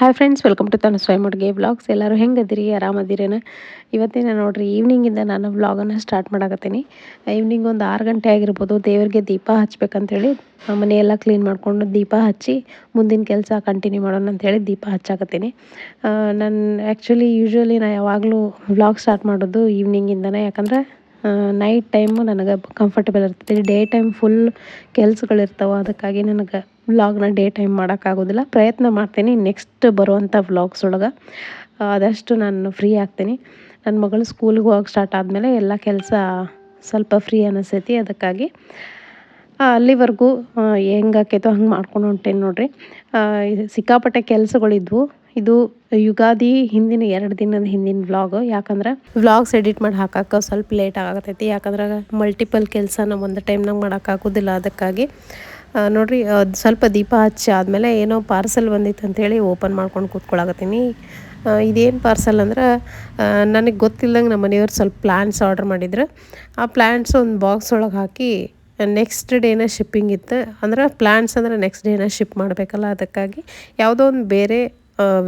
Hi friends welcome to ತನ್ನ ಸ್ವಯಂ ಅಡುಗೆ ವ್ಲಾಗ್ಸ್ ಎಲ್ಲರೂ ಹೆಂಗದಿರಿ? ಆರಾಮದಿರೇನ? ಇವತ್ತಿನ ನೋಡ್ರಿ ಈವ್ನಿಂಗಿಂದ ನಾನು ವ್ಲಾಗನ್ನು ಸ್ಟಾರ್ಟ್ ಮಾಡಾಕತ್ತೀನಿ. ಈವ್ನಿಂಗ್ ಒಂದು ಆರು ಗಂಟೆ ಆಗಿರ್ಬೋದು, ದೇವರಿಗೆ ದೀಪ ಹಚ್ಬೇಕಂತೇಳಿ ಮನೆಯೆಲ್ಲ ಕ್ಲೀನ್ ಮಾಡಿಕೊಂಡು ದೀಪ ಹಚ್ಚಿ ಮುಂದಿನ ಕೆಲಸ ಕಂಟಿನ್ಯೂ ಮಾಡೋಣ ಅಂಥೇಳಿ ದೀಪ ಹಚ್ಚಾಕತ್ತೀನಿ. ನಾನು ಆ್ಯಕ್ಚುಲಿ ಯೂಶ್ವಲಿ ನಾನು ಯಾವಾಗಲೂ ವ್ಲಾಗ್ ಸ್ಟಾರ್ಟ್ ಮಾಡೋದು ಈವ್ನಿಂಗಿಂದನೇ ಯಾಕಂದ್ರೆ ನೈಟ್ ಟೈಮು ನನಗೆ ಕಂಫರ್ಟೇಬಲ್ ಇರ್ತೈತಿ ಡೇ ಟೈಮ್ ಫುಲ್ ಕೆಲ್ಸಗಳಿರ್ತಾವೆ ಅದಕ್ಕಾಗಿ ನನಗೆ ವ್ಲಾಗ್ನ ಡೇ ಟೈಮ್ ಮಾಡೋಕ್ಕಾಗೋದಿಲ್ಲ ಪ್ರಯತ್ನ ಮಾಡ್ತೀನಿ ನೆಕ್ಸ್ಟ್ ಬರುವಂಥ ವ್ಲಾಗ್ಸ್ ಒಳಗೆ. ಆದಷ್ಟು ನಾನು ಫ್ರೀ ಆಗ್ತೀನಿ. ನನ್ನ ಮಗಳು ಸ್ಕೂಲ್ಗೆ ಹೋಗಕ್ಕೆ ಸ್ಟಾರ್ಟ್ ಆದಮೇಲೆ ಎಲ್ಲ ಕೆಲಸ ಸ್ವಲ್ಪ ಫ್ರೀ ಅನಿಸ್ತೈತಿ, ಅದಕ್ಕಾಗಿ ಅಲ್ಲಿವರೆಗೂ ಹೆಂಗಾಕೈತೋ ಹಂಗೆ ಮಾಡ್ಕೊಂಡು ಹೊಂಟೇನೆ ನೋಡಿರಿ. ಸಿಕ್ಕಾಪಟ್ಟೆ ಕೆಲಸಗಳಿದ್ವು. ಇದು ಯುಗಾದಿ ಹಿಂದಿನ ಎರಡು ದಿನದ ಹಿಂದಿನ ವ್ಲಾಗ್ ಯಾಕಂದ್ರೆ ವ್ಲಾಗ್ಸ್ ಎಡಿಟ್ ಮಾಡಿ ಹಾಕಕ್ಕೆ ಸ್ವಲ್ಪ ಲೇಟ್ ಆಗತೈತಿ ಯಾಕಂದ್ರೆ ಮಲ್ಟಿಪಲ್ ಕೆಲಸನ ಒಂದು ಟೈಮ್ನಾಗ ಮಾಡೋಕ್ಕಾಗೋದಿಲ್ಲ ಅದಕ್ಕಾಗಿ ನೋಡಿರಿ ಸ್ವಲ್ಪ ದೀಪ ಹಚ್ಚಿ ಆದಮೇಲೆ ಏನೋ ಪಾರ್ಸೆಲ್ ಬಂದಿತ್ತು ಅಂಥೇಳಿ ಓಪನ್ ಮಾಡ್ಕೊಂಡು ಕೂತ್ಕೊಳಕತ್ತೀನಿ. ಇದೇನು ಪಾರ್ಸಲ್ ಅಂದ್ರೆ ನನಗೆ ಗೊತ್ತಿಲ್ಲದಂಗೆ ನಮ್ಮ ಮನೆಯವ್ರು ಸ್ವಲ್ಪ ಪ್ಲ್ಯಾಂಟ್ಸ್ ಆರ್ಡ್ರ್ ಮಾಡಿದ್ರು. ಆ ಪ್ಲ್ಯಾಂಟ್ಸ್ ಒಂದು ಬಾಕ್ಸ್ ಒಳಗೆ ಹಾಕಿ ನೆಕ್ಸ್ಟ್ ಡೇನ ಶಿಪ್ಪಿಂಗ್ ಇತ್ತು. ಅಂದ್ರೆ ಪ್ಲ್ಯಾಂಟ್ಸ್ ಅಂದ್ರೆ ನೆಕ್ಸ್ಟ್ ಡೇನ ಶಿಪ್ ಮಾಡಬೇಕಲ್ಲ. ಅದಕ್ಕಾಗಿ ಯಾವುದೋ ಒಂದು ಬೇರೆ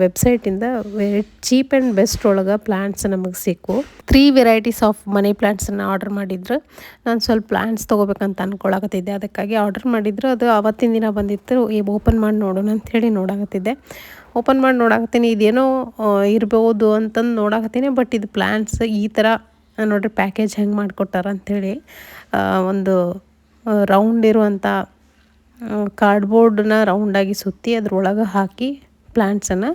ವೆಬ್ಸೈಟಿಂದ ಚೀಪ್ ಆ್ಯಂಡ್ ಬೆಸ್ಟ್ ಒಳಗೆ ಪ್ಲ್ಯಾಂಟ್ಸ್ ನಮಗೆ ಸಿಕ್ಕು. ತ್ರೀ ವೆರೈಟೀಸ್ ಆಫ್ ಮನಿ ಪ್ಲ್ಯಾಂಟ್ಸನ್ನು ಆರ್ಡರ್ ಮಾಡಿದ್ರು. ನಾನು ಸ್ವಲ್ಪ ಪ್ಲ್ಯಾಂಟ್ಸ್ ತೊಗೋಬೇಕಂತ ಅಂದ್ಕೊಳಕತ್ತಿದ್ದೆ ಅದಕ್ಕಾಗಿ ಆರ್ಡರ್ ಮಾಡಿದ್ರು. ಅದು ಅವತ್ತಿನ ದಿನ ಬಂದಿತ್ತು. ಓಪನ್ ಮಾಡಿ ನೋಡೋಣ ಅಂಥೇಳಿ ನೋಡಾಕತ್ತಿದ್ದೆ. ಓಪನ್ ಮಾಡಿ ನೋಡಾಕತ್ತೀನಿ. ಇದೇನೋ ಇರ್ಬೋದು ಅಂತಂದು ನೋಡಾಕತ್ತೀನಿ. ಬಟ್ ಇದು ಪ್ಲ್ಯಾಂಟ್ಸ್ ಈ ಥರ ನೋಡ್ರಿ ಪ್ಯಾಕೇಜ್ ಹೆಂಗೆ ಮಾಡಿಕೊಟ್ಟಾರ ಅಂಥೇಳಿ ಒಂದು ರೌಂಡ್ ಇರುವಂಥ ಕಾರ್ಡ್ಬೋರ್ಡನ್ನ ರೌಂಡಾಗಿ ಸುತ್ತಿ ಅದ್ರೊಳಗೆ ಹಾಕಿ ಪ್ಲ್ಯಾಂಟ್ಸನ್ನು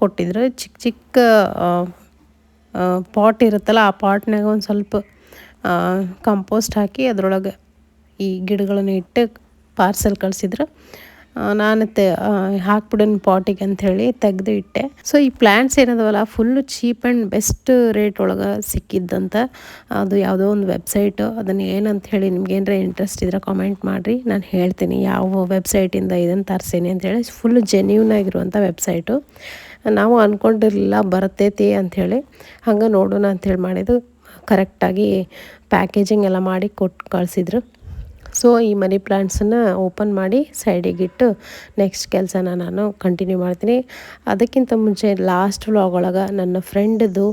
ಕೊಟ್ಟಿದ್ರು. ಚಿಕ್ಕ ಚಿಕ್ಕ ಪಾಟ್ ಇರುತ್ತಲ್ಲ ಆ ಪಾಟ್ನಾಗ ಒಂದು ಸ್ವಲ್ಪ ಕಂಪೋಸ್ಟ್ ಹಾಕಿ ಅದರೊಳಗೆ ಈ ಗಿಡಗಳನ್ನು ಇಟ್ಟು ಪಾರ್ಸೆಲ್ ಕಳಿಸಿದ್ರು. ನಾನು ತೆ ಹಾಕ್ಬಿಡೋಣ ಪಾಟಿಗೆ ಅಂಥೇಳಿ ತೆಗೆದು ಇಟ್ಟೆ. ಸೊ ಈ plants ಏನದವಲ್ಲ full cheap and best rate ಒಳಗೆ ಸಿಕ್ಕಿದ್ದಂತ, ಅದು ಯಾವುದೋ ಒಂದು ವೆಬ್ಸೈಟು ಅದನ್ನು ಏನಂತ ಹೇಳಿ ನಿಮ್ಗೆ ಇಂಟ್ರೆಸ್ಟ್ ಇದ್ರೆ ಕಾಮೆಂಟ್ ಮಾಡಿರಿ. ನಾನು ಹೇಳ್ತೀನಿ ಯಾವ ವೆಬ್ಸೈಟಿಂದ ಇದನ್ನು ತರಿಸೀನಿ ಅಂಥೇಳಿ ಫುಲ್ ಜೆನ್ಯೂನ್ ಆಗಿರುವಂಥ ವೆಬ್ಸೈಟು ನಾವು ಅಂದ್ಕೊಂಡಿರಲಿಲ್ಲ ಬರ್ತೈತಿ ಅಂಥೇಳಿ ಹಂಗೆ ನೋಡೋಣ ಅಂಥೇಳಿ ಮಾಡಿದ್ದು. ಕರೆಕ್ಟಾಗಿ ಪ್ಯಾಕೇಜಿಂಗ್ ಎಲ್ಲ ಮಾಡಿ ಕೊಟ್ಟು ಕಳಿಸಿದ್ರು. ಸೊ ಈ ಮನಿ ಪ್ಲ್ಯಾಂಟ್ಸನ್ನು ಓಪನ್ ಮಾಡಿ ಸೈಡಿಗಿಟ್ಟು ನೆಕ್ಸ್ಟ್ ಕೆಲಸನ ನಾನು ಕಂಟಿನ್ಯೂ ಮಾಡ್ತೀನಿ. ಅದಕ್ಕಿಂತ ಮುಂಚೆ ಲಾಸ್ಟ್ ವ್ಲಾಗ್ ಒಳಗೆ ನನ್ನ ಫ್ರೆಂಡ್ದು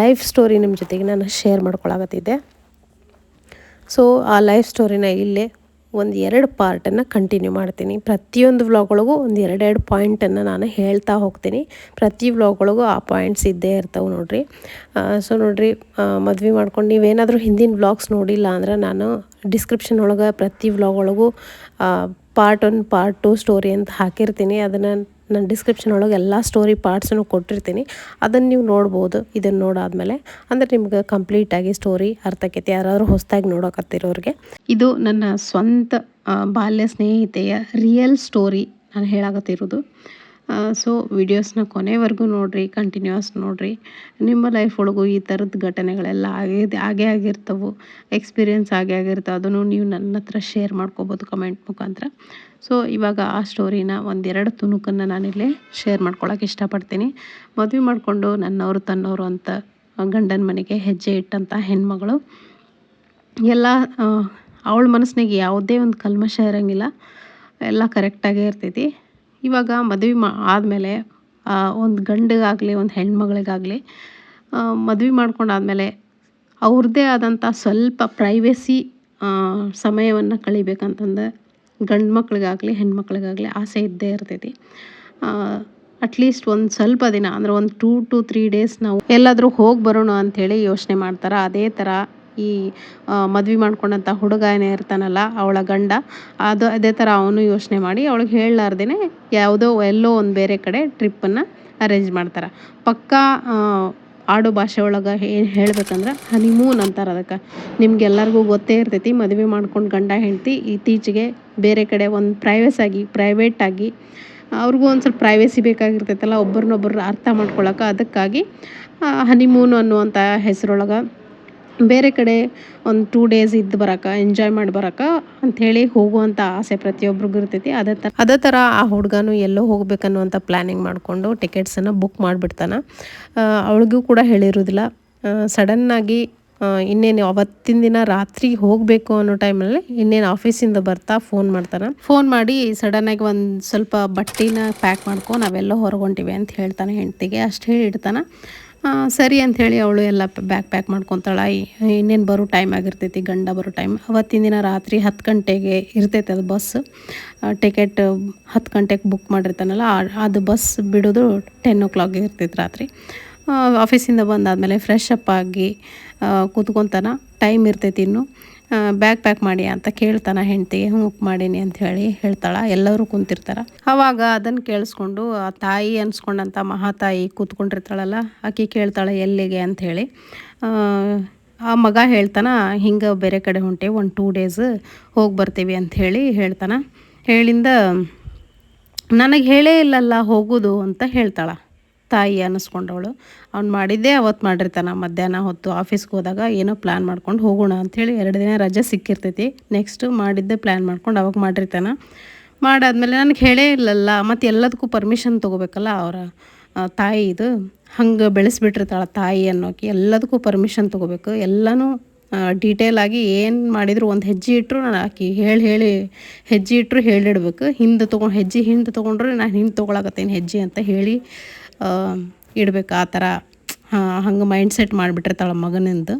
ಲೈಫ್ ಸ್ಟೋರಿ ನಿಮ್ಮ ಜೊತೆಗೆ ನಾನು ಶೇರ್ ಮಾಡ್ಕೊಳಕತ್ತಿದ್ದೆ. ಸೊ ಆ ಲೈಫ್ ಸ್ಟೋರಿನ ಇಲ್ಲೇ ಒಂದು ಎರಡು ಪಾರ್ಟನ್ನು ಕಂಟಿನ್ಯೂ ಮಾಡ್ತೀನಿ. ಪ್ರತಿಯೊಂದು ವ್ಲಾಗೊಳಗೂ ಒಂದು ಎರಡೆರಡು ಪಾಯಿಂಟನ್ನು ನಾನು ಹೇಳ್ತಾ ಹೋಗ್ತೀನಿ. ಪ್ರತಿ ವ್ಲಾಗೊಳಗೂ ಆ ಪಾಯಿಂಟ್ಸ್ ಇದ್ದೇ ಇರ್ತವೆ ನೋಡಿರಿ. ಸೊ ನೋಡಿರಿ ಮದುವೆ ಮಾಡ್ಕೊಂಡು ನೀವೇನಾದರೂ ಹಿಂದಿನ ವ್ಲಾಗ್ಸ್ ನೋಡಿಲ್ಲ ಅಂದ್ರೆ ನಾನು ಡಿಸ್ಕ್ರಿಪ್ಷನ್ ಒಳಗೆ ಪ್ರತಿ ವ್ಲಾಗ್ ಒಳಗೂ part one part two story ಅಂತ ಹಾಕಿರ್ತೀನಿ. ಅದನ್ನು ನಾನು ಡಿಸ್ಕ್ರಿಪ್ಷನ್ ಒಳಗೆ ಎಲ್ಲ ಸ್ಟೋರಿ ಪಾರ್ಟ್ಸನ್ನು ಕೊಟ್ಟಿರ್ತೀನಿ. ಅದನ್ನು ನೀವು ನೋಡ್ಬೋದು, ಇದನ್ನು ನೋಡಾದ್ಮೇಲೆ. ಅಂದರೆ ನಿಮ್ಗೆ ಕಂಪ್ಲೀಟಾಗಿ ಸ್ಟೋರಿ ಅರ್ಥ ಆಕೈತಿ, ಯಾರಾದರೂ ಹೊಸದಾಗಿ ನೋಡೋಕತ್ತಿರೋರಿಗೆ. ಇದು ನನ್ನ ಸ್ವಂತ ಬಾಲ್ಯ ಸ್ನೇಹಿತೆಯ ರಿಯಲ್ ಸ್ಟೋರಿ ನಾನು ಹೇಳಾಕತ್ತಿರೋದು. ಸೊ ವಿಡಿಯೋಸ್ನ ಕೊನೆವರೆಗೂ ನೋಡಿರಿ ಕಂಟಿನ್ಯೂಸ್ ನೋಡಿರಿ. ನಿಮ್ಮ ಲೈಫ್ ಒಳಗೂ ಈ ಥರದ ಘಟನೆಗಳೆಲ್ಲ ಆಗೇ ಆಗೇ ಆಗಿರ್ತವೆ ಎಕ್ಸ್ಪೀರಿಯೆನ್ಸ್ ಆಗೇ ಆಗಿರ್ತವೆ, ಅದನ್ನು ನೀವು ನನ್ನ ಹತ್ರ ಶೇರ್ ಮಾಡ್ಕೋಬೋದು ಕಮೆಂಟ್ ಮುಖಾಂತರ. ಸೊ ಇವಾಗ ಆ ಸ್ಟೋರಿನ ಒಂದೆರಡು ತುಣುಕನ್ನು ನಾನಿಲ್ಲಿ ಶೇರ್ ಮಾಡ್ಕೊಳ್ಳೋಕೆ ಇಷ್ಟಪಡ್ತೀನಿ. ಮದುವೆ ಮಾಡಿಕೊಂಡು ನನ್ನವರು, ತನ್ನವರು ಅಂತ ಗಂಡನ ಮನೆಗೆ ಹೆಜ್ಜೆ ಇಟ್ಟಂಥ ಹೆಣ್ಮಗಳು. ಎಲ್ಲ ಅವಳ ಮನಸ್ಸಿನಾಗೆ ಯಾವುದೇ ಒಂದು ಕಲ್ಮಶ ಇರೋಂಗಿಲ್ಲ. ಎಲ್ಲ ಕರೆಕ್ಟಾಗೇ ಇರ್ತೈತಿ. ಇವಾಗ ಮದುವೆ ಮಾ ಆದಮೇಲೆ ಒಂದು ಗಂಡಿಗಾಗಲಿ, ಒಂದು ಹೆಣ್ಮಗಳಿಗಾಗಲಿ ಮದುವೆ ಮಾಡ್ಕೊಂಡಾದಮೇಲೆ ಅವ್ರದ್ದೇ ಆದಂಥ ಸ್ವಲ್ಪ ಪ್ರೈವೇಸಿ ಸಮಯವನ್ನು ಕಳಿಬೇಕಂತಂದು ಗಂಡು ಮಕ್ಳಿಗಾಗಲಿ, ಹೆಣ್ಮಕ್ಳಿಗಾಗಲಿ ಆಸೆ ಇದ್ದೇ ಇರ್ತೈತಿ. ಅಟ್ಲೀಸ್ಟ್ ಒಂದು ಸ್ವಲ್ಪ ದಿನ, ಅಂದ್ರೆ ಒಂದು ಟೂ ಟು ತ್ರೀ ಡೇಸ್ ನಾವು ಎಲ್ಲಾದರೂ ಹೋಗಿ ಬರೋಣ ಅಂಥೇಳಿ ಯೋಚನೆ ಮಾಡ್ತಾರೆ. ಅದೇ ಥರ ಈ ಮದ್ವೆ ಮಾಡ್ಕೊಂಡಂಥ ಹುಡುಗ ಏನೇ ಇರ್ತಾನಲ್ಲ ಅವಳ ಗಂಡ, ಅದು ಅದೇ ಥರ ಅವನು ಯೋಚನೆ ಮಾಡಿ ಅವಳಿಗೆ ಹೇಳಲಾರ್ದೇನೆ ಯಾವುದೋ ಎಲ್ಲೋ ಒಂದು ಬೇರೆ ಕಡೆ ಟ್ರಿಪ್ಪನ್ನು ಅರೇಂಜ್ ಮಾಡ್ತಾರೆ. ಪಕ್ಕಾ ಆಡು ಭಾಷೆ ಒಳಗೆ ಏನು ಹೇಳ್ಬೇಕಂದ್ರೆ ಹನಿಮೂನ್ ಅಂತಾರೆ ಅದಕ್ಕೆ. ನಿಮ್ಗೆಲ್ಲರಿಗೂ ಗೊತ್ತೇ ಇರ್ತೈತಿ ಮದುವೆ ಮಾಡ್ಕೊಂಡು ಗಂಡ, ಹೆಂಡತಿ ಇತ್ತೀಚೆಗೆ ಬೇರೆ ಕಡೆ ಒಂದು ಪ್ರೈವೇಸ್ ಆಗಿ ಪ್ರೈವೇಟಾಗಿ ಅವ್ರಿಗೂ ಒಂದು ಸ್ವಲ್ಪ ಪ್ರೈವೇಸಿ ಬೇಕಾಗಿರ್ತೈತಲ್ಲ ಒಬ್ಬರನ್ನೊಬ್ಬರು ಅರ್ಥ ಮಾಡ್ಕೊಳಕ್ಕೆ ಅದಕ್ಕಾಗಿ ಹನಿಮೂನ್ ಅನ್ನುವಂಥ ಹೆಸರೊಳಗೆ ಬೇರೆ ಕಡೆ ಒಂದು ಟೂ ಡೇಸ್ ಇದ್ದು ಬರೋಕೆ ಎಂಜಾಯ್ ಮಾಡಿ ಬರೋಕೆ ಅಂಥೇಳಿ ಹೋಗುವಂಥ ಆಸೆ ಪ್ರತಿಯೊಬ್ಬರಿಗೂ ಇರ್ತೈತಿ. ಅದೇ ಥರ ಅದೇ ಥರ ಆ ಹುಡುಗನು ಎಲ್ಲೋ ಹೋಗ್ಬೇಕನ್ನುವಂಥ ಪ್ಲ್ಯಾನಿಂಗ್ ಮಾಡಿಕೊಂಡು ಟಿಕೆಟ್ಸನ್ನು ಬುಕ್ ಮಾಡಿಬಿಡ್ತಾನೆ. ಅವಳಿಗೂ ಕೂಡ ಹೇಳಿರೋದಿಲ್ಲ. ಸಡನ್ನಾಗಿ ಇನ್ನೇನು ಅವತ್ತಿನ ದಿನ ರಾತ್ರಿ ಹೋಗಬೇಕು ಅನ್ನೋ ಟೈಮಲ್ಲಿ ಇನ್ನೇನು ಆಫೀಸಿಂದ ಬರ್ತಾ ಫೋನ್ ಮಾಡ್ತಾನೆ. ಫೋನ್ ಮಾಡಿ ಸಡನ್ನಾಗಿ ಒಂದು ಸ್ವಲ್ಪ ಬಟ್ಟೆನ ಪ್ಯಾಕ್ ಮಾಡ್ಕೊ ನಾವೆಲ್ಲ ಹೊರಗೊಂಟಿವಿ ಅಂತ ಹೇಳ್ತಾನೆ ಹೆಂಡ್ತಿಗೆ. ಅಷ್ಟು ಹೇಳಿ ಇಡ್ತಾನೆ ಸರಿ ಅಂಥೇಳಿ ಅವಳು ಎಲ್ಲ ಬ್ಯಾಗ್ ಪ್ಯಾಕ್ ಮಾಡ್ಕೊತಾಳ. ಇನ್ನೇನು ಬರೋ ಟೈಮ್ ಆಗಿರ್ತೈತಿ, ಗಂಡ ಬರೋ ಟೈಮ್ ಅವತ್ತಿನ ದಿನ ರಾತ್ರಿ ಹತ್ತು ಗಂಟೆಗೆ ಇರ್ತೈತೆ ಅದು ಬಸ್ ಟಿಕೆಟ್ ಹತ್ತು ಗಂಟೆಗೆ ಬುಕ್ ಮಾಡಿರ್ತಾನಲ್ಲ ಅದು ಬಸ್ ಬಿಡೋದು ಟೆನ್ ಓ ಕ್ಲಾಕ್ಗೆ ಇರ್ತೈತೆ ರಾತ್ರಿ. ಆಫೀಸಿಂದ ಬಂದಾದಮೇಲೆ ಫ್ರೆಶ್ ಅಪ್ ಆಗಿ ಕೂತ್ಕೊತಾನ. ಟೈಮ್ ಇರ್ತೈತಿ ಇನ್ನು. ಬ್ಯಾಗ್ ಪ್ಯಾಕ್ ಮಾಡಿ ಅಂತ ಕೇಳ್ತಾನ ಹೆಂಡತಿ ಹ್ಞೂ ಮಾಡೀನಿ ಅಂತ ಹೇಳಿ ಹೇಳ್ತಾಳ. ಎಲ್ಲರೂ ಕುಂತಿರ್ತಾರ. ಅವಾಗ ಅದನ್ನು ಕೇಳಿಸ್ಕೊಂಡು ಆ ತಾಯಿ ಅನ್ಸ್ಕೊಂಡಂಥ ಮಹಾತಾಯಿ ಕೂತ್ಕೊಂಡಿರ್ತಾಳಲ್ಲ ಆಕೆ ಕೇಳ್ತಾಳೆ ಎಲ್ಲಿಗೆ? ಅಂತ ಹೇಳಿ. ಆ, ಮಗ ಹೇಳ್ತಾನ ಹಿಂಗೆ ಬೇರೆ ಕಡೆ ಹೊಂಟೆ ಒಂದು ಟೂ ಡೇಸ್ ಹೋಗಿ ಬರ್ತೀವಿ ಅಂತ ಹೇಳಿ ಹೇಳ್ತಾನ. ಹೇಳಿಂದ ನನಗೆ ಹೇಳೇ ಇಲ್ಲಲ್ಲ ಹೋಗೋದು ಅಂತ ಹೇಳ್ತಾಳ. ತಾಯಿ ಅನ್ನಿಸ್ಕೊಂಡವಳು. ಅವ್ನು ಮಾಡಿದ್ದೇ ಅವತ್ತು ಮಾಡಿರ್ತಾನೆ ಮಧ್ಯಾಹ್ನ ಹೊತ್ತು ಆಫೀಸ್ಗೆ ಹೋದಾಗ ಏನೋ ಪ್ಲ್ಯಾನ್ ಮಾಡ್ಕೊಂಡು ಹೋಗೋಣ ಅಂಥೇಳಿ ಎರಡು ದಿನ ರಜೆ ಸಿಕ್ಕಿರ್ತೈತಿ. ನೆಕ್ಸ್ಟ್ ಮಾಡಿದ್ದೆ ಪ್ಲ್ಯಾನ್ ಮಾಡ್ಕೊಂಡು ಅವಾಗ ಮಾಡಿರ್ತಾನೆ. ಮಾಡಾದ್ಮೇಲೆ ನನಗೆ ಹೇಳೇ ಇಲ್ಲಲ್ಲ ಮತ್ತು ಎಲ್ಲದಕ್ಕೂ ಪರ್ಮಿಷನ್ ತೊಗೋಬೇಕಲ್ಲ ಅವರ ತಾಯಿ ಇದು. ಹಂಗೆ ಬೆಳೆಸ್ಬಿಟ್ಟಿರ್ತಾಳೆ ತಾಯಿ ಅನ್ನೋಕೆ ಎಲ್ಲದಕ್ಕೂ ಪರ್ಮಿಷನ್ ತೊಗೋಬೇಕು. ಎಲ್ಲನೂ ಡೀಟೇಲ್ ಆಗಿ ಏನು ಮಾಡಿದ್ರು ಒಂದು ಹೆಜ್ಜೆ ಇಟ್ಟರು ನಾನು ಆಕಿ ಹೇಳಿ ಹೇಳಿ ಹೆಜ್ಜೆ ಇಟ್ಟರು ಹೇಳಿಡ್ಬೇಕು. ಹಿಂದೆ ತೊಗೊಂಡು ಹೆಜ್ಜೆ ಹಿಂದೆ ತೊಗೊಂಡ್ರೆ ನಾನು ಹಿಂದೆ ತೊಗೊಳಕತ್ತೇನೆ ಹೆಜ್ಜೆ ಅಂತ ಹೇಳಿ ಇಡ್ಬೇಕು ಆ ಥರ ಹಂಗೆ ಮೈಂಡ್ ಸೆಟ್ ಮಾಡಿಬಿಟ್ಟಿರ್ತಾಳೆ ಮಗನಿಂದ.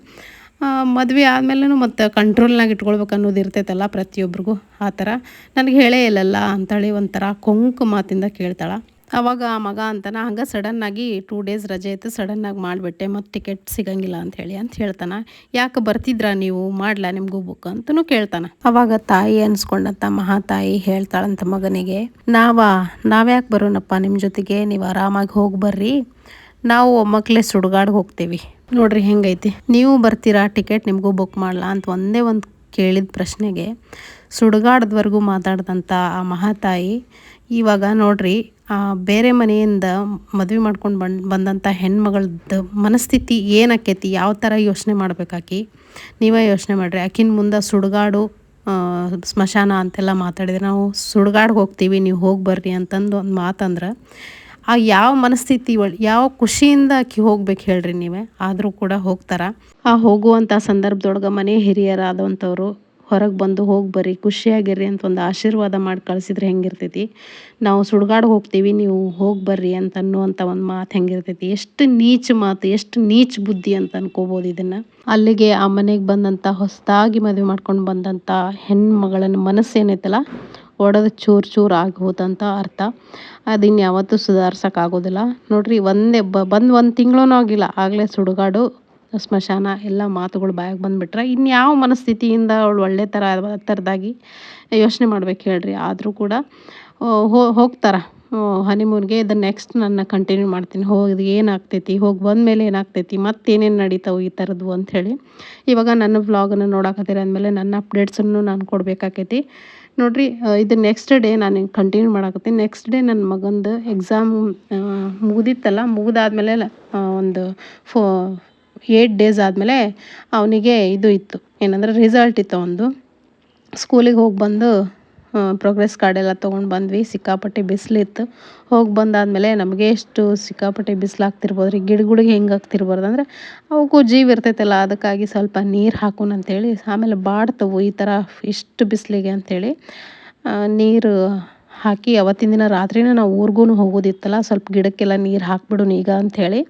ಮದುವೆ ಆದಮೇಲೂ ಮತ್ತು ಕಂಟ್ರೋಲ್ನಾಗ ಇಟ್ಕೊಳ್ಬೇಕು ಅನ್ನೋದು ಇರ್ತೈತಲ್ಲ ಪ್ರತಿಯೊಬ್ಬರಿಗೂ ಆ ಥರ. ನನಗೆ ಹೇಳೇ ಇಲ್ಲಲ್ಲ ಅಂತೇಳಿ ಒಂಥರ ಕೊಂಕು ಮಾತಿಂದ ಕೇಳ್ತಾಳೆ. ಅವಾಗ ಆ ಮಗ ಅಂತಾನ, ಹಂಗೆ ಸಡನ್ನಾಗಿ ಟೂ ಡೇಸ್ ರಜೆ ಇತ್ತು ಸಡನ್ನಾಗಿ ಮಾಡಿಬಿಟ್ಟೆ ಮತ್ತು ಟಿಕೆಟ್ ಸಿಗಂಗಿಲ್ಲ ಅಂತ ಹೇಳಿ ಅಂತ ಹೇಳ್ತಾನೆ. ಯಾಕೆ ಬರ್ತಿದ್ರಾ ನೀವು? ಮಾಡ್ಲಾ ನಿಮಗೂ ಬುಕ್ ಅಂತಲೂ ಕೇಳ್ತಾನೆ. ಅವಾಗ ತಾಯಿ ಅನ್ಸ್ಕೊಂಡಂತ ಮಹಾತಾಯಿ ಹೇಳ್ತಾಳಂತ ಮಗನಿಗೆ, ನಾವ, ನಾವ್ಯಾಕೆ ಬರೋಣಪ್ಪ ನಿಮ್ಮ ಜೊತೆಗೆ? ನೀವು ಆರಾಮಾಗಿ ಹೋಗಿ ಬರ್ರಿ. ನಾವು ಒಮ್ಮಕ್ಕಲೇ ಸುಡುಗಾಡ್ಗೆ ಹೋಗ್ತೀವಿ. ನೋಡ್ರಿ ಹೆಂಗೈತಿ. ನೀವು ಬರ್ತೀರಾ ಟಿಕೆಟ್ ನಿಮಗೂ ಬುಕ್ ಮಾಡಲಾ ಅಂತ ಒಂದೇ ಒಂದು ಕೇಳಿದ ಪ್ರಶ್ನೆಗೆ ಸುಡುಗಾಡದವರೆಗೂ ಮಾತಾಡ್ದಂಥ ಆ ಮಹಾತಾಯಿ ಇವಾಗ ನೋಡ್ರಿ ಬೇರೆ ಮನೆಯಿಂದ ಮದುವೆ ಮಾಡ್ಕೊಂಡು ಬಂದು ಬಂದಂಥ ಹೆಣ್ಮಗಳದ್ದು ಮನಸ್ಥಿತಿ ಏನಾಕೈತಿ ಯಾವ ಥರ ಯೋಚನೆ ಮಾಡಬೇಕಾಕಿ ನೀವೇ ಯೋಚನೆ ಮಾಡಿರಿ. ಆಕಿನ ಮುಂದೆ ಸುಡುಗಾಡು ಸ್ಮಶಾನ ಅಂತೆಲ್ಲ ಮಾತಾಡಿದ್ರೆ ನಾವು ಸುಡುಗಾಡ್ಗೆ ಹೋಗ್ತೀವಿ, ನೀವು ಹೋಗಿ ಬರ್ರಿ ಅಂತಂದು ಒಂದು ಮಾತಂದ್ರೆ, ಆ ಯಾವ ಮನಸ್ಥಿತಿ ಯಾವ ಖುಷಿಯಿಂದ ಆಕಿ ಹೋಗ್ಬೇಕು ಹೇಳ್ರಿ ನೀವೇ? ಆದರೂ ಕೂಡ ಹೋಗ್ತಾರ. ಆ ಹೋಗುವಂಥ ಸಂದರ್ಭದೊಳಗೆ ಮನೆ ಹಿರಿಯರಾದಂಥವ್ರು ಹೊರಗೆ ಬಂದು ಹೋಗಿ ಬರ್ರಿ, ಖುಷಿಯಾಗಿರ್ರಿ ಅಂತ ಒಂದು ಆಶೀರ್ವಾದ ಮಾಡಿ ಕಳಿಸಿದ್ರೆ ಹೆಂಗಿರ್ತೈತಿ. ನಾವು ಸುಡ್ಗಾಡು ಹೋಗ್ತೀವಿ, ನೀವು ಹೋಗಿ ಬರ್ರಿ ಅಂತ ಅನ್ನುವಂಥ ಒಂದು ಮಾತು ಹೆಂಗಿರ್ತೈತಿ. ಎಷ್ಟು ನೀಚ ಮಾತು, ಎಷ್ಟು ನೀಚ ಬುದ್ಧಿ ಅಂತ ಅನ್ಕೋಬೋದು ಇದನ್ನು. ಅಲ್ಲಿಗೆ ಆ ಮನೆಗೆ ಬಂದಂಥ ಹೊಸದಾಗಿ ಮದುವೆ ಮಾಡ್ಕೊಂಡು ಬಂದಂಥ ಹೆಣ್ಮಗಳನ್ನ ಮನಸ್ಸು ಏನೈತಲ್ಲ, ಒಡೆದು ಚೂರು ಚೂರು ಆಗ್ಬೋದಂತ ಹೋದಂಥ ಅರ್ಥ. ಅದಿನ್ಯಾವತ್ತೂ ಯಾವತ್ತೂ ಸುಧಾರ್ಸೋಕ್ಕಾಗೋದಿಲ್ಲ ನೋಡ್ರಿ, ಒಂದೇ ಬಂದು ಒಂದು ತಿಂಗಳೂ ಆಗಿಲ್ಲ. ಆಗಲೇ ಸುಡುಗಾಡು ಸ್ಮಶಾನ ಎಲ್ಲ ಮಾತುಗಳು ಬಾಯಾಗಿ ಬಂದುಬಿಟ್ರೆ ಇನ್ಯಾವ ಮನಸ್ಥಿತಿಯಿಂದ ಅವಳು ಒಳ್ಳೆ ಥರ, ಥರದಾಗಿ ಯೋಚನೆ ಮಾಡ್ಬೇಕು ಹೇಳ್ರಿ. ಆದರೂ ಕೂಡ ಹೋಗ್ತಾರ. ಹನಿಮೂನ್ಗೆ ಇದು ನೆಕ್ಸ್ಟ್ ನನ್ನ ಕಂಟಿನ್ಯೂ ಮಾಡ್ತೀನಿ. ಹೋಗಿ ಏನಾಗ್ತೈತಿ? ಹೋಗಿ ಬಂದಮೇಲೆ ಏನಾಗ್ತೈತಿ? ಮತ್ತೇನೇನು ನಡೀತಾವೆ ಈ ಥರದ್ದು ಅಂಥೇಳಿ. ಇವಾಗ ನನ್ನ ವ್ಲಾಗನ್ನು ನೋಡಕತ್ತೀರ ಅಂದಮೇಲೆ ನನ್ನ ಅಪ್ಡೇಟ್ಸನ್ನು ನಾನು ಕೊಡಬೇಕಾಕೈತಿ. ನೋಡಿರಿ ಇದು ನೆಕ್ಸ್ಟ್ ಡೇ ನಾನು ಕಂಟಿನ್ಯೂ ಮಾಡಕತ್ತೀನಿ. ನೆಕ್ಸ್ಟ್ ಡೇ ನನ್ನ ಮಗಂದು ಎಕ್ಸಾಮ್ ಮುಗಿದಿತ್ತಲ್ಲ? ಮುಗಿದಾದ್ಮೇಲೆ ಒಂದು ಫೋ ಏಯ್ಟ್ ಡೇಸ್ ಆದಮೇಲೆ ಅವನಿಗೆ ಇದು ಇತ್ತು. ಏನಂದ್ರೆ ರಿಸಲ್ಟ್ ಇತ್ತು ಒಂದು. ಸ್ಕೂಲಿಗೆ ಹೋಗಿ ಬಂದು ಪ್ರೋಗ್ರೆಸ್ ಕಾರ್ಡ್ ಎಲ್ಲ ತೊಗೊಂಡು ಬಂದ್ವಿ. ಸಿಕ್ಕಾಪಟ್ಟೆ ಬಿಸಿಲಿತ್ತು. ಹೋಗಿ ಬಂದಾದಮೇಲೆ ನಮಗೆ ಎಷ್ಟು ಸಿಕ್ಕಾಪಟ್ಟೆ ಬಿಸಿಲು ಆಗ್ತಿರ್ಬೋದು ರೀ? ಗಿಡಗಳಿಗೆ ಹೆಂಗೆ ಆಗ್ತಿರ್ಬಾರ್ದು ಅಂದ್ರೆ ಅವಕ್ಕೂ ಜೀವ ಇರ್ತೈತಲ್ಲ, ಅದಕ್ಕಾಗಿ ಸ್ವಲ್ಪ ನೀರು ಹಾಕೋಣ ಅಂಥೇಳಿ ಆಮೇಲೆ ಬಾಡ್ತವು ಈ ಥರ ಇಷ್ಟು ಬಿಸಿಲಿಗೆ ಅಂಥೇಳಿ ನೀರು ಹಾಕಿ ಅವತ್ತಿನ ದಿನ ರಾತ್ರಿನೇ ನಾವು ಊರಿಗೂ ಹೋಗೋದಿತ್ತಲ್ಲ, ಸ್ವಲ್ಪ ಗಿಡಕ್ಕೆಲ್ಲ ನೀರು ಹಾಕ್ಬಿಡೋಣ ಈಗ ಅಂಥೇಳಿ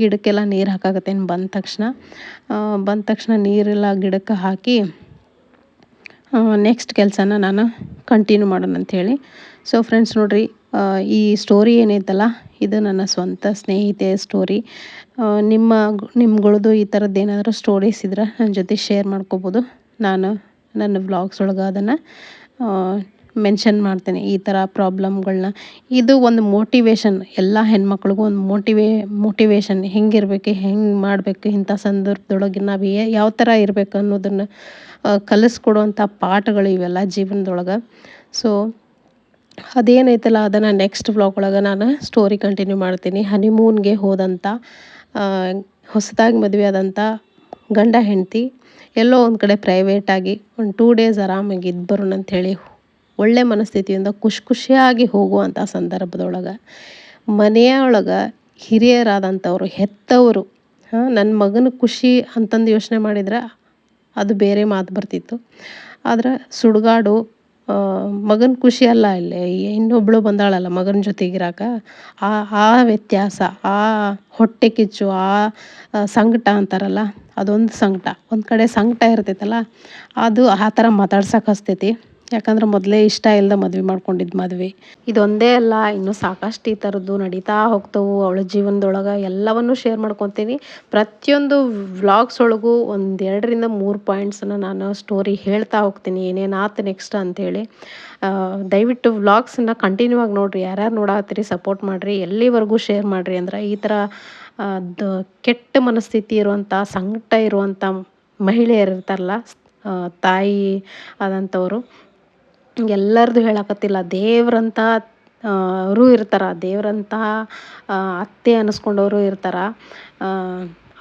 ಗಿಡಕ್ಕೆಲ್ಲ ನೀರು ಹಾಕಾಕತ್ತೇನೆ ಬಂದ ತಕ್ಷಣ. ಬಂದ ತಕ್ಷಣ ನೀರೆಲ್ಲ ಗಿಡಕ್ಕೆ ಹಾಕಿ ನೆಕ್ಸ್ಟ್ ಕೆಲಸನ ನಾನು ಕಂಟಿನ್ಯೂ ಮಾಡೋಣ ಅಂಥೇಳಿ ಸೊ ಫ್ರೆಂಡ್ಸ್ ನೋಡಿರಿ ಈ ಸ್ಟೋರಿ ಏನೈತಲ್ಲ, ಇದು ನನ್ನ ಸ್ವಂತ ಸ್ನೇಹಿತೆ ಸ್ಟೋರಿ ನಿಮ್ಮ ನಿಮ್ಗಳದ್ದು ಈ ಥರದ್ದು ಏನಾದರೂ ಸ್ಟೋರೀಸ್ ಇದ್ರೆ ನನ್ನ ಜೊತೆ ಶೇರ್ ಮಾಡ್ಕೋಬೋದು. ನಾನು ನನ್ನ ವ್ಲಾಗ್ಸ್ ಒಳಗೆ ಅದನ್ನು ಮೆನ್ಷನ್ ಮಾಡ್ತೇನೆ ಈ ಥರ ಪ್ರಾಬ್ಲಮ್ಗಳನ್ನ ಇದು ಒಂದು ಮೋಟಿವೇಶನ್ ಎಲ್ಲ ಹೆಣ್ಮಕ್ಳಿಗೂ ಒಂದು ಮೋಟಿವೇ ಮೋಟಿವೇಶನ್ ಹೆಂಗಿರ್ಬೇಕು, ಹೆಂಗೆ ಮಾಡಬೇಕು, ಇಂಥ ಸಂದರ್ಭದೊಳಗೆ ನಾವು ಯಾವ ಥರ ಇರಬೇಕು ಅನ್ನೋದನ್ನು ಕಲಿಸ್ಕೊಡುವಂಥ ಪಾಠಗಳು ಇವೆಲ್ಲ ಜೀವನದೊಳಗೆ. ಸೊ ಅದೇನೈತಲ್ಲ, ಅದನ್ನು ನೆಕ್ಸ್ಟ್ ವ್ಲಾಗ್ ಒಳಗೆ ನಾನು ಸ್ಟೋರಿ ಕಂಟಿನ್ಯೂ ಮಾಡ್ತೀನಿ. ಹನಿಮೂನ್ಗೆ ಹೋದಂಥ ಹೊಸದಾಗಿ ಮದುವೆ ಆದಂಥ ಗಂಡ ಹೆಂಡತಿ ಎಲ್ಲೋ ಒಂದು ಕಡೆ ಪ್ರೈವೇಟಾಗಿ ಒಂದು ಟೂ ಡೇಸ್ ಆರಾಮಾಗಿ ಇದ್ದು ಬರೋಣ ಅಂಥೇಳಿ ಒಳ್ಳೆ ಮನಸ್ಥಿತಿಯಿಂದ ಖುಷಿ ಖುಷಿಯಾಗಿ ಹೋಗುವಂಥ ಸಂದರ್ಭದೊಳಗೆ ಮನೆಯೊಳಗೆ ಹಿರಿಯರಾದಂಥವ್ರು, ಹೆತ್ತವರು, ಹಾಂ ನನ್ನ ಮಗನ ಖುಷಿ ಅಂತಂದು ಯೋಚನೆ ಮಾಡಿದ್ರೆ ಅದು ಬೇರೆ ಮಾತು ಬರ್ತಿತ್ತು. ಆದ್ರೆ ಸುಡುಗಾಡು ಮಗನ ಖುಷಿ ಅಲ್ಲ ಇಲ್ಲಿ ಇನ್ನೊಬ್ಬಳು ಬಂದಾಳಲ್ಲ ಮಗನ ಜೊತೆಗಿರಾಕ, ಆ ಆ ವ್ಯತ್ಯಾಸ, ಆ ಹೊಟ್ಟೆ ಕಿಚ್ಚು, ಆ ಸಂಕಟ ಅಂತಾರಲ್ಲ, ಅದೊಂದು ಸಂಕಟ, ಒಂದು ಕಡೆ ಸಂಕಟ ಇರ್ತೈತಲ್ಲ, ಅದು ಆ ಥರ ಮಾತಾಡ್ಸಕ್ಕೆ ಹಸ್ತೈತಿ. ಯಾಕಂದ್ರೆ ಮೊದಲೇ ಇಷ್ಟ ಇಲ್ಲದ ಮದುವೆ ಮಾಡ್ಕೊಂಡಿದ್ದ ಮದುವೆ. ಇದೊಂದೇ ಅಲ್ಲ, ಇನ್ನೂ ಸಾಕಷ್ಟು ಈ ಥರದ್ದು ನಡೀತಾ ಹೋಗ್ತವೆ. ಅವಳ ಜೀವನದೊಳಗೆ ಎಲ್ಲವನ್ನು ಶೇರ್ ಮಾಡ್ಕೊತೀನಿ ಪ್ರತಿಯೊಂದು ವ್ಲಾಗ್ಸ್ ಒಳಗೂ ಒಂದು ಎರಡರಿಂದ ಮೂರು ಪಾಯಿಂಟ್ಸನ್ನು ನಾನು ಸ್ಟೋರಿ ಹೇಳ್ತಾ ಹೋಗ್ತೀನಿ. ಏನೇನು ಆತು ನೆಕ್ಸ್ಟ್ ಅಂಥೇಳಿ ದಯವಿಟ್ಟು ವ್ಲಾಗ್ಸನ್ನು ಕಂಟಿನ್ಯೂ ಆಗಿ ನೋಡಿರಿ. ಯಾರ್ಯಾರು ನೋಡಾತ್ತೀರಿ ಸಪೋರ್ಟ್ ಮಾಡಿರಿ. ಎಲ್ಲಿವರೆಗೂ ಶೇರ್ ಮಾಡಿರಿ ಅಂದ್ರೆ ಈ ಥರ ಕೆಟ್ಟ ಮನಸ್ಥಿತಿ ಇರುವಂಥ ಸಂಕಟ ಇರುವಂಥ ಮಹಿಳೆಯರು ಇರ್ತಾರಲ್ಲ ತಾಯಿ ಆದಂಥವರು ಎಲ್ಲರದು ಹೇಳಕತ್ತಿಲ್ಲ. ದೇವ್ರಂಥ ಅವರು ಇರ್ತಾರೆ. ದೇವ್ರಂಥ ಅತ್ತೆ ಅನ್ನಿಸ್ಕೊಂಡವರು ಇರ್ತಾರೆ.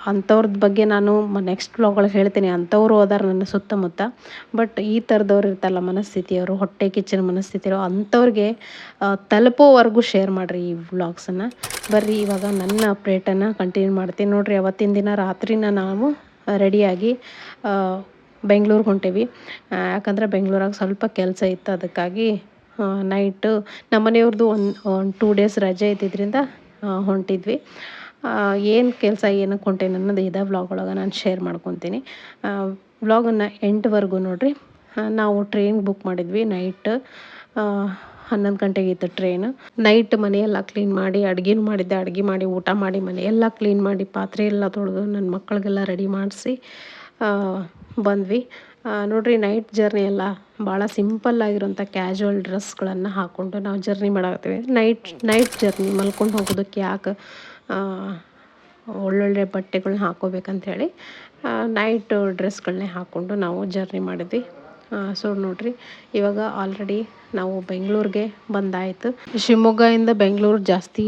ಅಂಥವ್ರದ್ದು ಬಗ್ಗೆ ನಾನು ನೆಕ್ಸ್ಟ್ ವ್ಲಾಗೊಳಗೆ ಹೇಳ್ತೀನಿ. ಅಂಥವ್ರು ಹೋದಾರ ನನ್ನ ಸುತ್ತಮುತ್ತ. ಬಟ್ ಈ ಥರದವ್ರು ಇರ್ತಾರಲ್ಲ ಮನಸ್ಥಿತಿಯವರು, ಹೊಟ್ಟೆ ಕಿಚ್ಚಿನ ಮನಸ್ಥಿತಿಯವರು ಅಂಥವ್ರಿಗೆ ತಲುಪೋವರೆಗೂ ಶೇರ್ ಮಾಡಿರಿ ಈ ವ್ಲಾಗ್ಸನ್ನು ಬರ್ರಿ, ಇವಾಗ ನನ್ನ ಅಪ್ಡೇಟನ್ನು ಕಂಟಿನ್ಯೂ ಮಾಡ್ತೀನಿ. ನೋಡಿರಿ, ಅವತ್ತಿನ ದಿನ ರಾತ್ರಿನ ನಾವು ರೆಡಿಯಾಗಿ ಬೆಂಗ್ಳೂರಿಗೆ ಹೊಂಟೇವಿ. ಯಾಕಂದ್ರೆ ಬೆಂಗ್ಳೂರಾಗ ಸ್ವಲ್ಪ ಕೆಲಸ ಇತ್ತು ಅದಕ್ಕಾಗಿ ನೈಟು ನಮ್ಮ ಮನೆಯವ್ರದ್ದು ಒಂದು ಒಂದು ಟೂ ಡೇಸ್ ರಜೆ ಇದ್ದಿದ್ದರಿಂದ ಹೊಂಟಿದ್ವಿ. ಏನು ಕೆಲಸ ಏನಕ್ಕೆ ಹೊಂಟೇನಿ ಅನ್ನೋದು ಇದೇ ವ್ಲಾಗ್ ಒಳಗೆ ನಾನು ಶೇರ್ ಮಾಡ್ಕೊತೀನಿ. ವ್ಲಾಗನ್ನು ಎಂಟುವರೆಗೂ ನೋಡಿರಿ. ನಾವು ಟ್ರೈನ್ ಬುಕ್ ಮಾಡಿದ್ವಿ ನೈಟ್ ಹನ್ನೊಂದು ಗಂಟೆಗೆ ಇತ್ತು ಟ್ರೈನ್ ನೈಟ್ ಮನೆಯೆಲ್ಲ ಕ್ಲೀನ್ ಮಾಡಿ, ಅಡುಗೆನೂ ಮಾಡಿದ್ದೆ. ಅಡುಗೆ ಮಾಡಿ, ಊಟ ಮಾಡಿ ಮನೆಯೆಲ್ಲ ಕ್ಲೀನ್ ಮಾಡಿ, ಪಾತ್ರೆ ಎಲ್ಲ ತೊಳೆದು ನನ್ನ ಮಕ್ಕಳಿಗೆಲ್ಲ ರೆಡಿ ಮಾಡಿಸಿ ಬಂದ್ವಿ. ನೋಡಿರಿ ನೈಟ್ ಜರ್ನಿ ಎಲ್ಲ ಭಾಳ ಸಿಂಪಲ್ ಆಗಿರೋಂಥ ಕ್ಯಾಶುವಲ್ ಡ್ರೆಸ್ಗಳನ್ನು ಹಾಕ್ಕೊಂಡು ನಾವು ಜರ್ನಿ ಮಾಡಾಕತ್ತೀವಿ. ನೈಟ್ ನೈಟ್ ಜರ್ನಿ ಮಲ್ಕೊಂಡು ಹೋಗೋದಕ್ಕೆ ಯಾಕೆ ಒಳ್ಳೊಳ್ಳೆ ಬಟ್ಟೆಗಳ್ನ ಹಾಕ್ಕೋಬೇಕಂಥೇಳಿ ನೈಟ್ ಡ್ರೆಸ್ಗಳನ್ನೇ ಹಾಕ್ಕೊಂಡು ನಾವು ಜರ್ನಿ ಮಾಡಿದ್ವಿ. ಸೊ ನೋಡ್ರಿ, ಇವಾಗ ಆಲ್ರೆಡಿ ನಾವು ಬೆಂಗಳೂರಿಗೆ ಬಂದಾಯಿತು. ಶಿವಮೊಗ್ಗದಿಂದ ಬೆಂಗಳೂರು ಜಾಸ್ತಿ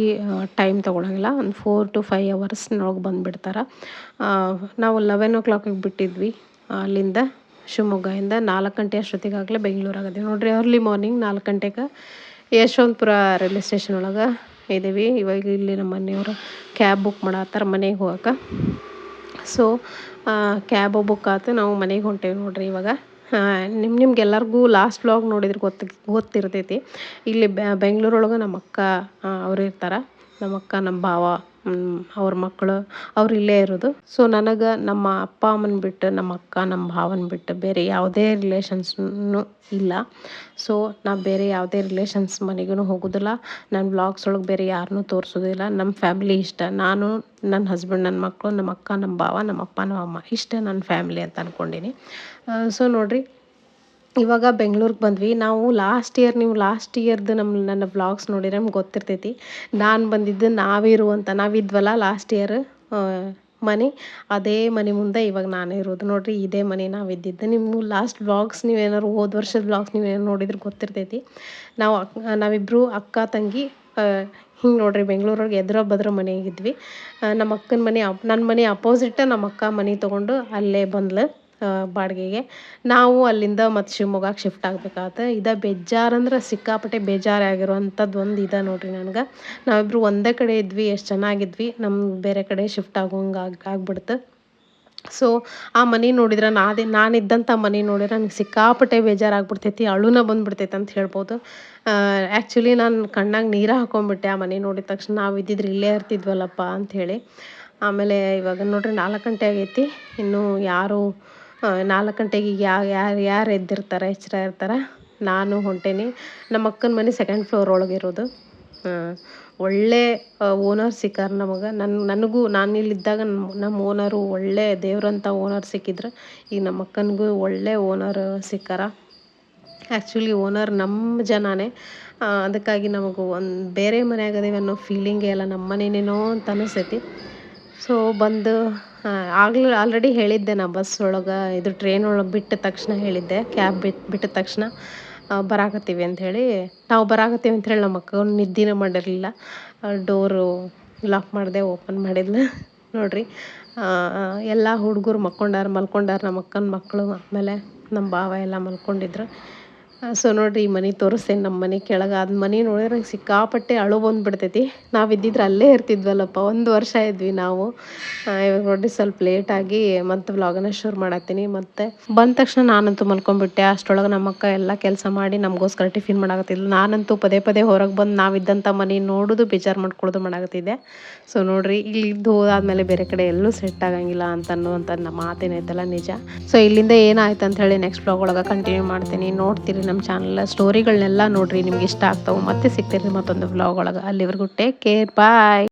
ಟೈಮ್ ತೊಗೊಳಂಗಿಲ್ಲ. ಒಂದು ಫೋರ್ ಟು ಫೈವ್ ಅವರ್ಸ್ನೊಳಗೆ ಬಂದುಬಿಡ್ತಾರೆ. ನಾವು ಲೆವೆನ್ ಓ ಕ್ಲಾಕಿಗೆ ಬಿಟ್ಟಿದ್ವಿ. ಅಲ್ಲಿಂದ ಶಿವಮೊಗ್ಗದಿಂದ ನಾಲ್ಕು ಗಂಟೆ ಅಷ್ಟೊತ್ತಿಗಾಗಲೇ ಬೆಂಗಳೂರಾಗದೀವಿ ನೋಡ್ರಿ ಅರ್ಲಿ ಮಾರ್ನಿಂಗ್ ನಾಲ್ಕು ಗಂಟೆಗೆ ಯಶವಂತಪುರ ರೈಲ್ವೆ ಸ್ಟೇಷನ್ ಒಳಗೆ ಇದ್ದೀವಿ ಇವಾಗ ಇಲ್ಲಿ ನಮ್ಮ ಮನೆಯವರು ಕ್ಯಾಬ್ ಬುಕ್ ಮಾಡತ್ತಾರ ಮನೆಗೆ ಹೋಗಕ್ಕೆ ಸೊ ಕ್ಯಾಬು ಬುಕ್ ಆಯ್ತು ನಾವು ಮನೆಗೆ ಹೊಂಟೇವಿ ನೋಡ್ರಿ ಇವಾಗ. ನಿಮ್ಮ ನಿಮ್ಗೆಲ್ಲರಿಗೂ ಲಾಸ್ಟ್ ಬ್ಲಾಗ್ ನೋಡಿದ್ರೆ ಗೊತ್ತು, ಗೊತ್ತಿರ್ತೈತಿ. ಇಲ್ಲಿ ಬೆಂಗ್ಳೂರೊಳಗೆ ನಮ್ಮ ಅಕ್ಕ ಅವ್ರು ಇರ್ತಾರೆ ನಮ್ಮ ಅಕ್ಕ ನಮ್ಮ ಭಾವ. ಅವ್ರ ಮಕ್ಕಳು ಅವ್ರು ಇಲ್ಲೇ ಇರೋದು. ಸೊ ನನಗೆ ನಮ್ಮ ಅಪ್ಪ ಅಮ್ಮನ ಬಿಟ್ಟು, ನಮ್ಮ ಅಕ್ಕ, ನಮ್ಮ ಭಾವನ ಬಿಟ್ಟು ಬೇರೆ ಯಾವುದೇ ರಿಲೇಷನ್ಸ್ನು ಇಲ್ಲ. ಸೊ ನಾ ಬೇರೆ ಯಾವುದೇ ರಿಲೇಷನ್ಸ್ ಮನೆಗೂ ಹೋಗೋದಿಲ್ಲ. ನನ್ನ ಬ್ಲಾಗ್ಸ್ ಒಳಗೆ ಬೇರೆ ಯಾರನ್ನೂ ತೋರಿಸೋದಿಲ್ಲ ನಮ್ಮ ಫ್ಯಾಮಿಲಿ ಇಷ್ಟ. ನಾನು ನನ್ನ ಹಸ್ಬೆಂಡ್ ನನ್ನ ಮಕ್ಕಳು ನಮ್ಮ ಅಕ್ಕ ನಮ್ಮ ಭಾವ ನಮ್ಮ ಅಪ್ಪ ನಮ್ಮ ಅಮ್ಮ ಇಷ್ಟೇ ನನ್ನ ಫ್ಯಾಮಿಲಿ ಅಂತ ಅಂದ್ಕೊಂಡೀನಿ ಸೊ ನೋಡಿರಿ ಇವಾಗ ಬೆಂಗ್ಳೂರಿಗೆ ಬಂದ್ವಿ. ನಾವು ಲಾಸ್ಟ್ ಇಯರ್ ನೀವು ಲಾಸ್ಟ್ ಇಯರ್ದು ನಮ್ಮ ನನ್ನ ವ್ಲಾಗ್ಸ್ ನೋಡಿದ್ರೆ ನಮ್ಗೆ ಗೊತ್ತಿರ್ತೈತಿ. ನಾನು ಬಂದಿದ್ದು ಅಂತ. ನಾವಿದ್ವಲ್ಲ ಲಾಸ್ಟ್ ಇಯರ್ ಮನೆ. ಅದೇ ಮನೆ ಮುಂದೆ ಇವಾಗ ನಾನು ಇರೋದು. ನೋಡಿರಿ, ಇದೇ ಮನೆ ನಾವಿದ್ದಿದ್ದು. ನಿಮ್ಮ ಲಾಸ್ಟ್ ವ್ಲಾಗ್ಸ್ ನೀವೇನಾದ್ರು ಹೋದ ವರ್ಷದ ವ್ಲಾಗ್ಸ್ ನೀವೇನು ನೋಡಿದ್ರೆ ಗೊತ್ತಿರ್ತೈತಿ. ನಾವು ನಾವಿಬ್ಬರು ಅಕ್ಕ, ತಂಗಿ ಹಿಂಗೆ ನೋಡಿರಿ, ಬೆಂಗ್ಳೂರೊಳಗೆ ಎದುರ ಬದ್ರ ಮನೆಗಿದ್ವಿ ನಮ್ಮ ಅಕ್ಕನ ಮನೆ ಅಪ್ ನನ್ನ ಮನೆ ಅಪೋಸಿಟ್ ನಮ್ಮ ಅಕ್ಕ ಮನೆ ತೊಗೊಂಡು ಅಲ್ಲೇ ಬಂದ್ಲು. ಬಾಡಿಗೆಗೆ. ನಾವು ಅಲ್ಲಿಂದ ಮತ್ತು ಶಿವಮೊಗ್ಗಕ್ಕೆ ಶಿಫ್ಟ್ ಆಗ್ಬೇಕಾಗತ್ತೆ. ಇದು ಬೇಜಾರಂದ್ರೆ ಸಿಕ್ಕಾಪಟ್ಟೆ ಬೇಜಾರಾಗಿರುವಂಥದ್ದು ಒಂದು ಇದೆ ನೋಡಿರಿ ನನಗೆ. ನಾವಿಬ್ರು ಒಂದೇ ಕಡೆ ಇದ್ವಿ, ಎಷ್ಟು ಚೆನ್ನಾಗಿದ್ವಿ ನಮ್ಗೆ ಬೇರೆ ಕಡೆ ಶಿಫ್ಟ್ ಆಗೋಂಗೆ ಆಗಿ, ಆಗ್ಬಿಡ್ತು. ಸೊ ಆ ಮನೆ ನೋಡಿದ್ರೆ ನಾದೇ ನಾನಿದ್ದಂಥ ಮನೆ ನೋಡಿದ್ರೆ ನನಗೆ ಸಿಕ್ಕಾಪಟ್ಟೆ ಬೇಜಾರಾಗ್ಬಿಡ್ತೈತಿ ಅಳುನ ಬಂದ್ಬಿಡ್ತೈತೆ ಅಂತ ಹೇಳ್ಬೋದು. ಆ್ಯಕ್ಚುಲಿ ನಾನು ಕಣ್ಣಾಗ ನೀರು ಹಾಕೊಂಡ್ಬಿಟ್ಟೆ ಆ ಮನೆ ನೋಡಿದ ತಕ್ಷಣ. ನಾವು ಇದ್ದಿದ್ರೆ ಇಲ್ಲೇ ಇರ್ತಿದ್ವಲ್ಲಪ್ಪ ಅಂಥೇಳಿ ಆಮೇಲೆ ಇವಾಗ ನೋಡಿರಿ ನಾಲ್ಕು ಗಂಟೆ ಆಗೈತಿ. ಇನ್ನೂ ಯಾರು ನಾಲ್ಕು ಗಂಟೆಗೆ ಯಾವ ಯಾರು ಯಾರು ಎದ್ದಿರ್ತಾರೆ ಎಚ್ಚರ ಇರ್ತಾರೆ, ನಾನು ಹೊಂಟೇನಿ. ನಮ್ಮ ಅಕ್ಕನ ಮನೆ ಸೆಕೆಂಡ್ ಫ್ಲೋರ್ ಒಳಗಿರೋದು ಒಳ್ಳೆ ಓನರ್ ಸಿಕ್ಕಾರ ನಮಗೆ. ನನ್ನ ನನಗೂ, ನಾನು ಇಲ್ಲಿದ್ದಾಗ ನಮ್ಮ ಓನರು ಒಳ್ಳೆ ದೇವ್ರಂಥ ಓನರ್ ಸಿಕ್ಕಿದ್ರು, ಈಗ ನಮ್ಮ ಅಕ್ಕನಿಗೂ ಒಳ್ಳೆ ಓನರ್ ಸಿಕ್ಕಾರ. ಆ್ಯಕ್ಚುಲಿ ಓನರ್ ನಮ್ಮ ಜನನೇ. ಅದಕ್ಕಾಗಿ ನಮಗೂ ಒಂದು, ಬೇರೆ ಮನ್ಯಾಗ ಅದೀವಿ ಅನ್ನೋ ಫೀಲಿಂಗೇ ಇಲ್ಲ ನಮ್ಮ ಮನೇನೇನೋ ಅಂತ ಅನಿಸ್ತೈತಿ. ಸೊ ಬಂದು ಆಗ್ಲೂ ಆಲ್ರೆಡಿ ಹೇಳಿದ್ದೆ ನಾ ಬಸ್ ಒಳಗೆ, ಇದು ಟ್ರೈನ್ ಒಳಗೆ ಬಿಟ್ಟ ತಕ್ಷಣ ಹೇಳಿದ್ದೆ ಕ್ಯಾಬ್ ಬಿಟ್ಟು ಬಿಟ್ಟ ತಕ್ಷಣ ಬರಾಕತ್ತೀವಿ ಅಂಥೇಳಿ ನಾವು ಬರಾಕತ್ತೀವಿ ಅಂಥೇಳಿ ನಮ್ಮ ಅಕ್ಕ ನಿದ್ದೆನೇ ಮಾಡಿರಲಿಲ್ಲ. ಡೋರು ಲಾಕ್ ಮಾಡಿದೆ ಓಪನ್ ಮಾಡಿದ್ಲು. ನೋಡಿರಿ ಎಲ್ಲ ಹುಡುಗರು ಮಕ್ಕೊಂಡಾರ ಮಲ್ಕೊಂಡಾರ ನಮ್ಮ ಅಕ್ಕನ ಮಕ್ಕಳು ಆಮೇಲೆ ನಮ್ಮ ಭಾವ ಎಲ್ಲ ಮಲ್ಕೊಂಡಿದ್ರು. ಸೊ ನೋಡ್ರಿ, ಈ ಮನೆ ತೋರಿಸ್ತೇನೆ ನಮ್ಮ ಮನೆ ಕೆಳಗೆ ಅದು ಮನೆ ನೋಡಿದ್ರೆ ಸಿಕ್ಕಾಪಟ್ಟೆ ಅಳು ಬಂದುಬಿಡ್ತೈತಿ. ನಾವು ಇದ್ದಿದ್ರೆ ಅಲ್ಲೇ ಇರ್ತಿದ್ವಲ್ಲಪ್ಪ, ಒಂದು ವರ್ಷ ಇದ್ವಿ ನಾವು. ಇವಾಗ ನೋಡ್ರಿ ಸ್ವಲ್ಪ ಲೇಟಾಗಿ ಮತ್ತು ವ್ಲಾಗನ್ನ ಶುರು ಮಾಡತ್ತೀನಿ. ಮತ್ತೆ ಬಂದ ತಕ್ಷಣ ನಾನಂತೂ ಮಲ್ಕೊಂಡ್ಬಿಟ್ಟೆ ಅಷ್ಟರೊಳಗೆ ನಮ್ಮ ಅಕ್ಕ ಎಲ್ಲ ಕೆಲಸ ಮಾಡಿ ನಮಗೋಸ್ಕರ ಟಿಫಿನ್ ಮಾಡಾಕತ್ತಿದ್ಲು. ನಾನಂತೂ ಪದೇ ಪದೇ ಹೊರಗೆ ಬಂದು ನಾವಿದ್ದಂಥ ಮನೆ ನೋಡೋದು ಬೇಜಾರು ಮಾಡ್ಕೊಳ್ಳೋದು ಮಾಡಾಕತ್ತಿದ್ದೆ. ಸೊ ನೋಡ್ರಿ, ಇಲ್ಲಿ ಇದ್ದು ಹೋದಾದ್ಮೇಲೆ ಬೇರೆ ಕಡೆ ಎಲ್ಲೂ ಸೆಟ್ ಆಗಂಗಿಲ್ಲ ಅಂತ ಅನ್ನುವಂಥ ನಮ್ಮ ಮಾತೇನೈತಲ್ಲ ನಿಜ. ಸೊ ಇಲ್ಲಿಂದ ಏನಾಯ್ತು ಅಂತ ಹೇಳಿ ನೆಕ್ಸ್ಟ್ ಬ್ಲಾಗ್ ಒಳಗೆ ಕಂಟಿನ್ಯೂ ಮಾಡ್ತೀನಿ. ನೋಡ್ತೀರಿ ನಮ್ಮ ಚಾನಲ್ ಸ್ಟೋರಿಗಳನ್ನೆಲ್ಲ ನೋಡ್ರಿ, ನಿಮ್ಗೆ ಇಷ್ಟ ಆಗ್ತಾವೆ ಮತ್ತೆ ಸಿಗ್ತೀರಿ ಮತ್ತೊಂದು ಬ್ಲಾಗ್ ಒಳಗೆ. ಅಲ್ಲಿವರೆಗೂ ಟೇಕ್ ಕೇರ್ ಬಾಯ್